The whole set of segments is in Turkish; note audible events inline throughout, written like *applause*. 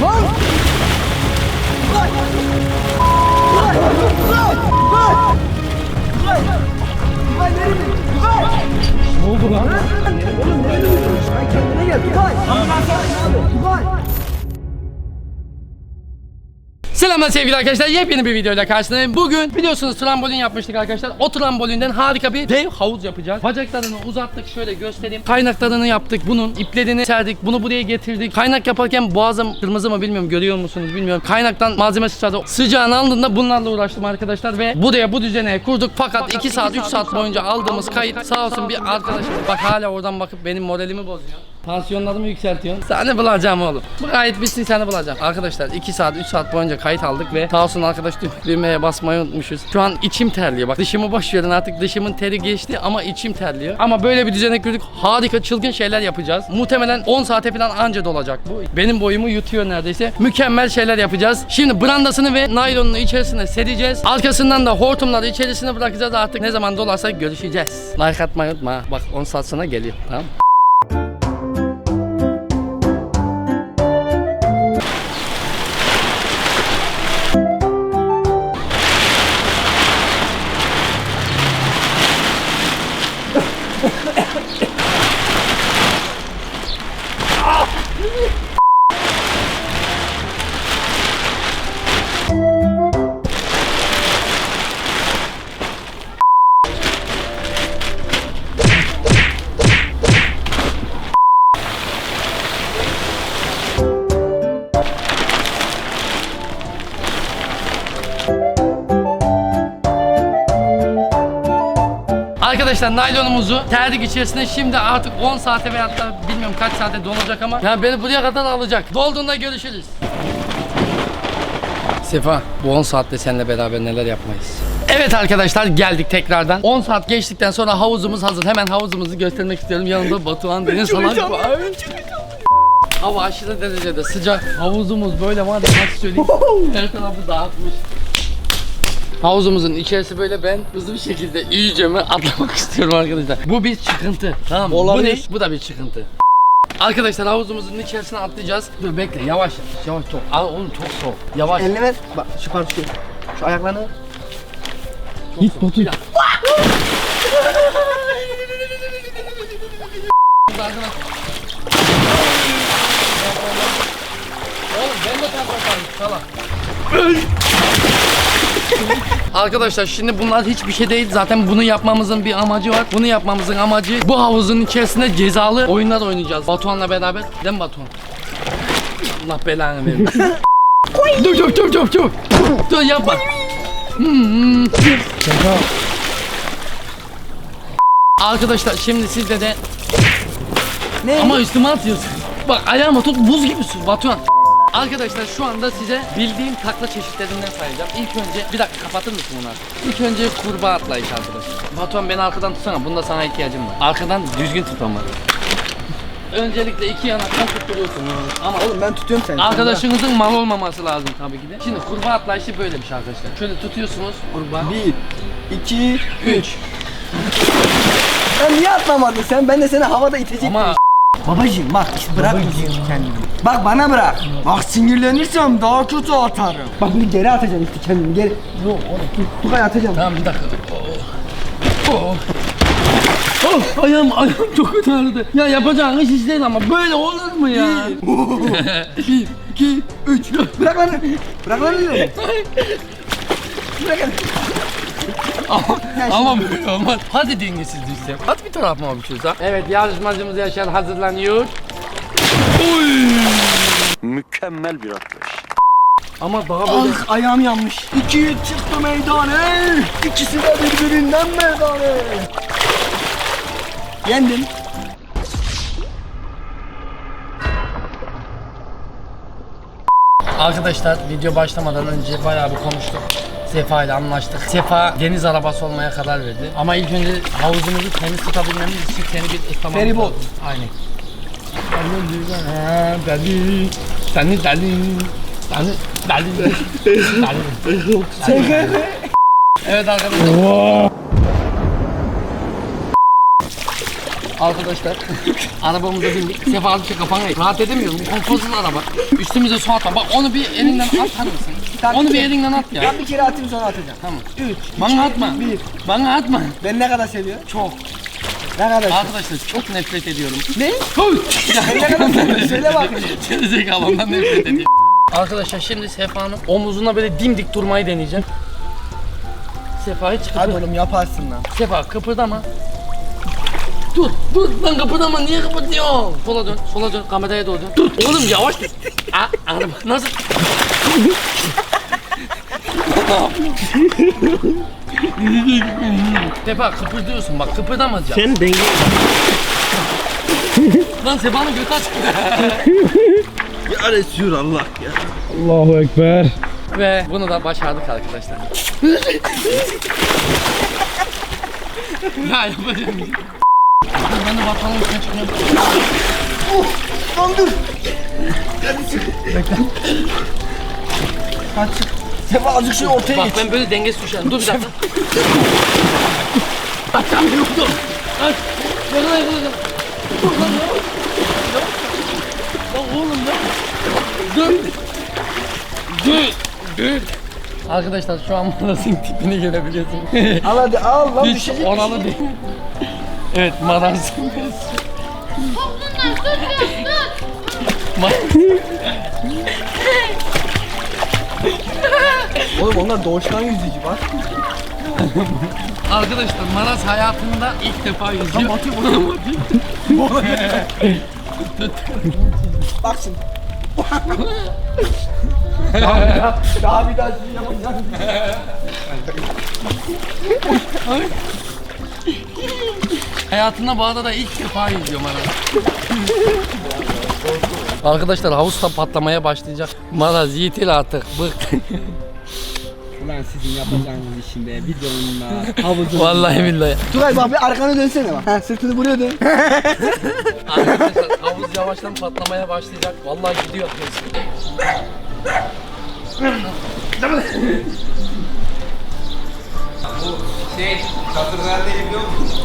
Ne oldu lan? Oğlum nereye gidiyorsun? Sen kendine gel. Dubai. Ambulans abi. Dubai. Selamlar sevgili arkadaşlar. Yepyeni bir videoyla karşınızdayım. Bugün biliyorsunuz trambolin yapmıştık arkadaşlar. O trambolinden harika bir dev havuz yapacağız. Bacaklarını uzattık şöyle göstereyim. Kaynaklarını yaptık. Bunun iplerini serdik. Bunu buraya getirdik. Kaynak yaparken boğazım kırmızı mı bilmiyorum. Görüyor musunuz bilmiyorum. Kaynaktan malzeme sıçradı. Sıcağını aldığında bunlarla uğraştım arkadaşlar ve buraya bu düzene kurduk. Fakat 2 saat 3 saat boyunca aldığımız kayıt sağ olsun bir arkadaşım. Bak hala oradan bakıp benim moralimi bozuyor. Tansiyonlarımı yükseltiyorsun. Seni bulacağım oğlum. Bu kayıt bitsin seni bulacağım. Arkadaşlar 2 saat 3 saat boyunca kayıt aldık ve sağ olsun arkadaş dü- düğmeye basmayı unutmuşuz. Şu an içim terliyor. Bak dışımı boş verin artık dışımın teri geçti ama içim terliyor. Ama böyle bir düzene kurduk. Harika çılgın şeyler yapacağız. Muhtemelen 10 saate falan anca dolacak bu. Benim boyumu yutuyor neredeyse. Mükemmel şeyler yapacağız. Şimdi brandasını ve naylonunu içerisine sereceğiz. Arkasından da hortumları içerisine bırakacağız artık. Ne zaman dolarsa görüşeceğiz. Like atmayı unutma. Bak 10 saat sonra geliyor. Tamam Arkadaşlar naylonumuzu terdik içerisine. Şimdi artık 10 saate veya da bilmiyorum kaç saate dolacak ama yani beni buraya kadar alacak. Dolduğunda görüşürüz. Sefa bu 10 saatte seninle beraber neler yapmayız. Evet arkadaşlar geldik tekrardan. 10 saat geçtikten sonra havuzumuz hazır. Hemen havuzumuzu göstermek istiyorum. Yanımda Batuhan Deniz Salak var. Hava aşırı derecede sıcak. Havuzumuz böyle var ya nasıl söyleyeyim. Her tarafı dağıtmış. Havuzumuzun içerisi böyle ben hızlı bir şekilde iyice mi atlamak *laughs* istiyorum arkadaşlar. Bu bir çıkıntı. Tamam mı? Bu ne? Bu da bir çıkıntı. Arkadaşlar havuzumuzun içerisine atlayacağız. Dur bekle yavaş yavaş yavaş çok. Aa oğlum çok soğuk. Yavaş. Elini ver. Bak şu parça şu. Şu ayaklarını. Git Batu. Oğlum ben de takmadım salak. Arkadaşlar şimdi bunlar hiçbir şey değil. Zaten bunu yapmamızın bir amacı var. Bunu yapmamızın amacı bu havuzun içerisinde cezalı oyunlar oynayacağız. Batuhan'la beraber. Değil mi Batuhan? Allah belanı vermesin. dur dur dur dur dur. Dur yapma. Hmm. Arkadaşlar şimdi sizde de Ne? ama üstüme atıyorsun. Bak ayağıma tut buz gibi su Batuhan. Arkadaşlar şu anda size bildiğim takla çeşitlerinden sayacağım. İlk önce bir dakika kapatır mısın bunu artık? İlk önce kurbağa atlayış arkadaşlar. Batuhan beni arkadan tutsana. Bunda sana ihtiyacım var. Arkadan düzgün tut ama. Öncelikle iki yanaktan tutturuyorsun. Ama Oğlum ben tutuyorum seni. arkadaşınızın mal olmaması lazım tabii ki de. Şimdi kurbağa atlayışı böyle bir şey arkadaşlar. Şöyle tutuyorsunuz kurbağa. Bir, iki, üç. Sen niye atlamadın sen? Ben de seni havada itecektim. Ama Babacığım bak işte bırak kendini. Bak bana bırak. Bak sinirlenirsem daha kötü atarım. Bak bunu geri atacağım işte kendimi geri. Yok oğlum Tugay atacağım. Tamam bir dakika. Oh. Oh. Oh, ayağım, ayağım çok kötü ağrıdı. Ya yapacağın iş iş değil ama böyle olur mu ya? *laughs* Bir, iki, üç. Bırak lan. Bırak lan. Bırak lan. ama böyle olmaz. Hadi dengesiz düşsem. Hadi bir tarafıma uçuyoruz ha. Evet yarışmacımız Yaşar hazırlanıyor. Mükemmel bir atlayış. Ama daha böyle... Ah ayağım yanmış. İki çıktı meydana. İkisi de birbirinden meydana. Yendim. Arkadaşlar video başlamadan önce bayağı bir konuştuk. Sefa ile anlaştık. Sefa deniz arabası olmaya karar verdi. Ama ilk önce havuzumuzu temiz tutabilmemiz için seni bir ıslamamız Feribot. Aynen. Seni deli, seni deli, deli. Evet arkadaşlar. Arkadaşlar arabamıza bindik. Sefa abi kafana eğ. Rahat edemiyorum. Bu konforsuz araba. Üstümüze su atma. Bak onu bir elinden atar mısın? Tamam, Onu bir elinden at ya. Ben bir kere atayım sonra atacağım. Tamam. 3. Bana atma. Bir. Bana atma. Ben ne kadar seviyorum? Çok. Ne kadar? Arkadaşlar çok nefret ediyorum. Ne? Huy! Ne? *laughs* Söyle bakayım. Gerizekalı ondan nefret ediyorum. Arkadaşlar şimdi Sefa'nın omuzuna böyle dimdik durmayı deneyeceğim. Sefa'yı Hadi çıkartıyorum. oğlum yaparsın lan. Sefa kıpırdama. Dur, dur lan kıpırdama niye kıpırdıyorsun? Sola dön, sola dön, kameraya doğru dön. Dur, oğlum yavaş dur. Aa, araba nasıl? *laughs* Sefa kıpırdıyorsun bak kıpırdamayacaksın. Sen denge Lan Sefa'nın götü aç. *laughs* ya esiyor Allah ya. Allahu Ekber. Ve bunu da başardık arkadaşlar. ya yapacağım. Ben de bakalım üstüne çıkıyorum. Lan dur. Kaç. Sefa azıcık şey ortaya Bak git. ben böyle dengesiz düşerim. Dur bir dakika. Bak tam yoktu. Bak. Yakala yakala. Dur lan ya. Lan oğlum lan. Dur. Dur. Dur. Arkadaşlar şu an Maras'ın tipini görebiliyorsun. *laughs* Al hadi al lan Hiç düşecek. oralı değil. Evet Maras. Ma- Oğlum onlar doğuştan yüzücü bak. Arkadaşlar Maras hayatında ilk defa yüzüyor. Bak şimdi. daha, bir daha, daha bir daha şey yapacağım. Hayatında ilk defa yüzüyor Maras. Arkadaşlar havuz patlamaya başlayacak. Maraz yiğitil artık. Bıktı. Ulan sizin yapacağınız işin be videonun havuzun. Vallahi billahi. Tugay bak bir arkana dönsene bak. Ha, sırtını buraya dön. *laughs* Arkadaşlar havuz yavaştan patlamaya başlayacak. Vallahi gidiyor. Şey, çadır nerede biliyor musun?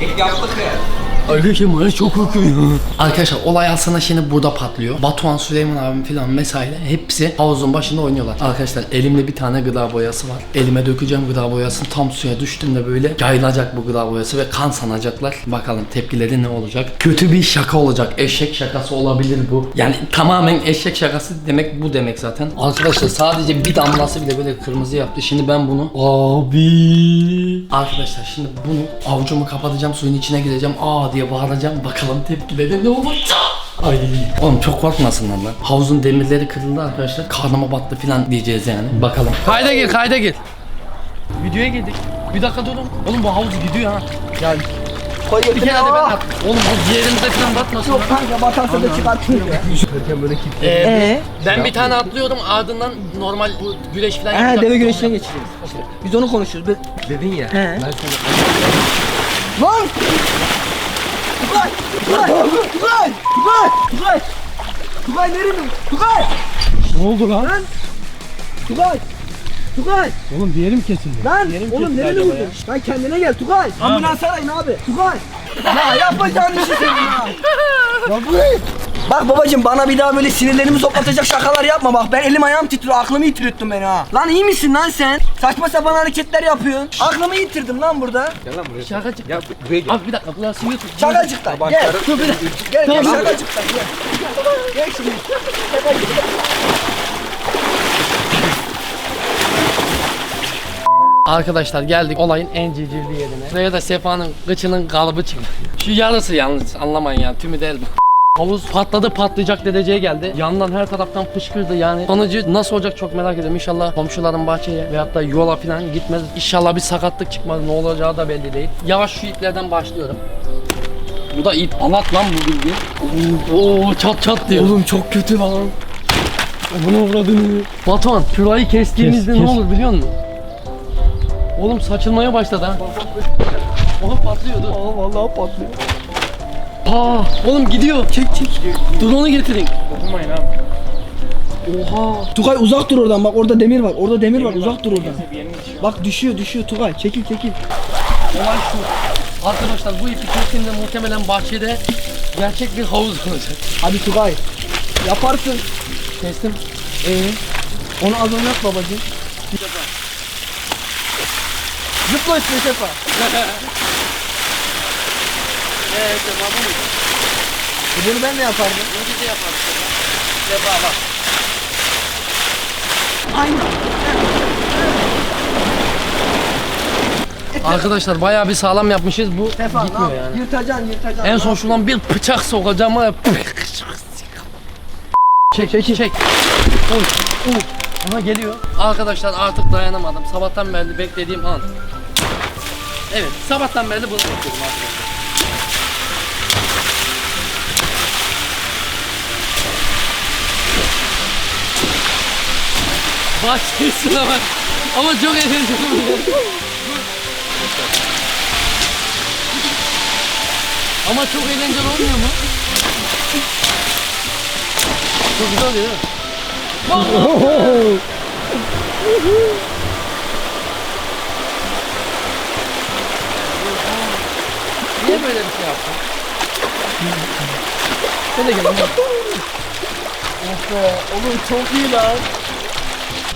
Et yaptık ya. Arkadaşlar Maraz çok korkuyor. Arkadaşlar olay aslında şimdi burada patlıyor. Batuhan, Süleyman abim falan vesaire hepsi havuzun başında oynuyorlar. Arkadaşlar elimde bir tane gıda boyası var. Elime dökeceğim gıda boyasını tam suya düştüğümde böyle yayılacak bu gıda boyası ve kan sanacaklar. Bakalım tepkileri ne olacak? Kötü bir şaka olacak. Eşek şakası olabilir bu. Yani tamamen eşek şakası demek bu demek zaten. Arkadaşlar sadece bir damlası bile böyle kırmızı yaptı. Şimdi ben bunu abi Arkadaşlar şimdi bunu avucumu kapatacağım suyun içine gireceğim aa diye bağıracağım bakalım tepkileri ne olacak Ay oğlum çok korkmasınlar lan. Havuzun demirleri kırıldı arkadaşlar. Karnıma battı falan diyeceğiz yani. Bakalım. Kayda gir, kayda gir. Videoya girdik. Bir dakika durun. Oğlum bu havuz gidiyor ha. Yani Koy bir kere de ben at. Oğlum bu ciğerimize falan batmasın. Yok kanka batarsa da çıkartıyor ya. Ee, ben bir tane atlıyordum ardından normal bu güreş falan He yapacaktık. deve güreşine geçeceğiz. Biz onu konuşuyoruz. Biz... Dedin ya. He. Lan! Tugay! Tugay! Tugay! Tugay! Tugay! Tugay nereye mi? Tugay! Ne oldu lan? Lan! Tugay! Tugay! Oğlum bir yerim kesildi. Lan! Oğlum nereye vurdun? Lan kendine gel Tugay! Ambulans arayın abi! Tugay! Ya yapacağın işi senin ha! Ya bu ne? Bak babacım bana bir daha böyle sinirlerimi zoplatacak şakalar yapma bak ben elim ayağım titriyor aklımı yitirdin beni ha. Lan iyi misin lan sen? Saçma sapan hareketler yapıyorsun. Aklımı yitirdim lan burada. Gel lan buraya. Şakacık. Ya buraya gel. Abi bir dakika burası YouTube. Şakacıktan gel. Dur bir dakika. Gel gel şakacıktan gel. Gel şimdi. Şakacıktan. Arkadaşlar geldik olayın en civcivli yerine. Buraya da Sefa'nın kıçının kalıbı çıktı. Şu yarısı yalnız anlamayın ya tümü değil bu. Havuz patladı patlayacak dereceye geldi. Yandan her taraftan fışkırdı yani. Sonucu nasıl olacak çok merak ediyorum. İnşallah komşuların bahçeye veyahut da yola falan gitmez. İnşallah bir sakatlık çıkmaz. Ne olacağı da belli değil. Yavaş şu iplerden başlıyorum. Bu da ip. Alat lan bu bildiğin. Oo çat çat diyor. Oğlum çok kötü lan. Bunu avradını. Batuhan şurayı kestiğimizde Kes, ne kes. olur biliyor musun? Oğlum saçılmaya başladı ha. Oğlum patlıyordu. Aa vallahi patlıyor. Aa, oğlum gidiyor. Çek çek. Drone'u getirin. Dokunmayın abi. Oha. Tugay uzak dur oradan bak orada demir var. Orada demir var uzak dur oradan. Bak düşüyor düşüyor Tugay çekil çekil. Olay şu. Arkadaşlar bu ipi kesinlikle muhtemelen bahçede gerçek bir havuz olacak. Hadi Tugay. Yaparsın. Kestim. Ee, onu az oynat babacığım. Zıpla üstüne Sefa. *laughs* Evet, tamam bu muydu? E bunu ben de yapardım. Bunu biz de yaparız. Sefa bak. Arkadaşlar bayağı bir sağlam yapmışız. Bu Sefa gitmiyor yani. Yırtacaksın yırtacaksın. En son şuradan bir bıçak sokacağım ama Çek çek çek. Oy. Oy. Ama geliyor. Arkadaşlar artık dayanamadım. Sabahtan beri beklediğim an. Evet, sabahtan beri bunu bekliyorum arkadaşlar. Bahçesine bak. Ama çok eğlenceli. Ama çok eğlenceli olmuyor mu? Çok güzel değil mi? Niye böyle bir şey yaptın? Sen de gel ama. Oğlum çok iyi lan.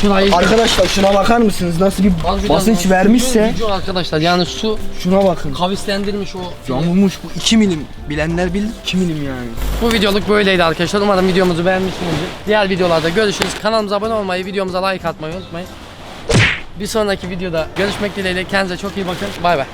Şurayı Arkadaşlar şuna bakar mısınız? Nasıl bir Harbiden basınç lan, vermişse. gücü arkadaşlar yani su Şuna bakın. kavislendirmiş o. Yamulmuş bu 2 milim. Bilenler bilir 2 milim yani. Bu videoluk böyleydi arkadaşlar. Umarım videomuzu beğenmişsinizdir. Diğer videolarda görüşürüz. Kanalımıza abone olmayı, videomuza like atmayı unutmayın. Bir sonraki videoda görüşmek dileğiyle. Kendinize çok iyi bakın. Bay bay.